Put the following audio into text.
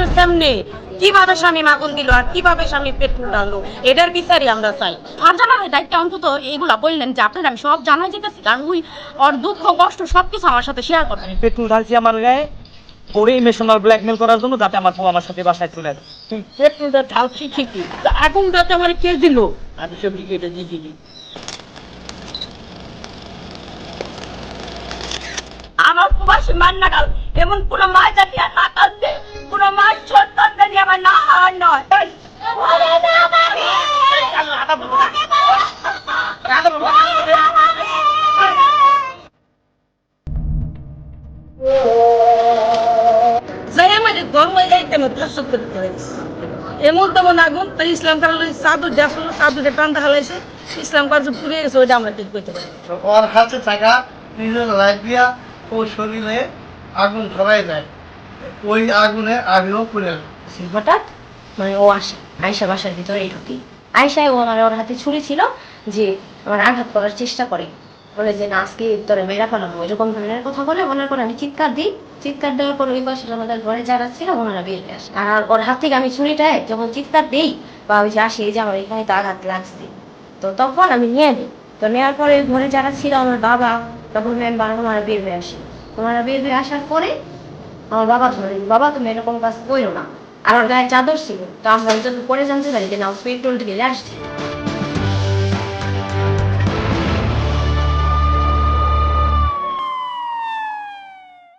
মানুষের সামনে কীভাবে স্বামী মাগুন দিল আর কীভাবে স্বামী পেট্রোল ডাললো এটার বিচারই আমরা চাই। দায়িত্ব অন্তত এগুলা বললেন যে আপনার আমি সব জানাই যেতেছি কারণ ওই ওর দুঃখ কষ্ট সবকিছু আমার সাথে শেয়ার আমি পেট্রোল ঢালছি আমার গায়ে ওরে ইমোশনাল ব্ল্যাকমেল করার জন্য যাতে আমার বউ আমার সাথে বাসায় চলে আসে পেট্রোলটা ঢালছি ঠিকই তা আগুনটা তো আমার কে দিল? আমি সব কেটে দিয়ে দিলি আমার প্রবাসী মান্না গাল এমন কোন মা জাতি আর না কাঁদবে কোন মা সন্তান জানি আমার না হার নয় এমন তেমন আগুন তাই ইসলাম কারণ সাধু দেখল সাধুকে টান হালাইছে ইসলাম কার্য পুড়ে গেছে ওইটা আমরা ঠিক করতে পারি ওর হাতে থাকা, নিজের লাইফ দিয়া ও শরীরে আগুন ধরাই যায় ওই আগুনে আমিও পুড়ে। হঠাৎ মানে ও আসে। আয়সা বাসার ভিতরে ঢুকি। আয়সায় ও আমার ওর হাতে ছুরি ছিল যে আমার আঘাত করার চেষ্টা করে। বলে যে, না, আজকে তোরে মেরা ফেলাবো। এরকম ধরনের কথা বলে। বলার পর আমি চিৎকার দিই। চিৎকার দেওয়ার পর ওই পাশে আমাদের ঘরে যারা ছিল, ওনারা বের হয়ে আসে। আর ওর হাত থেকে আমি ছুরিটায় যখন চিৎকার দিই, বা ওই যে আসে যে আমার এখানে তো আঘাত লাগছে। তো তখন আমি নিয়ে নিই। তো নেওয়ার পরে ঘরে যারা ছিল, আমার বাবা, তখন মেম্বার ওনারা বের হয়ে আসে। ওনারা বের হয়ে আসার পরে আমার বাবা ধরে বাবা, তুমি এরকম কাজ করো না। আর ওর গায়ে চাদর ছিল। তো আমরা যখন পরে জানতে পারি যে না পেট্রোল ঢেলে আসছে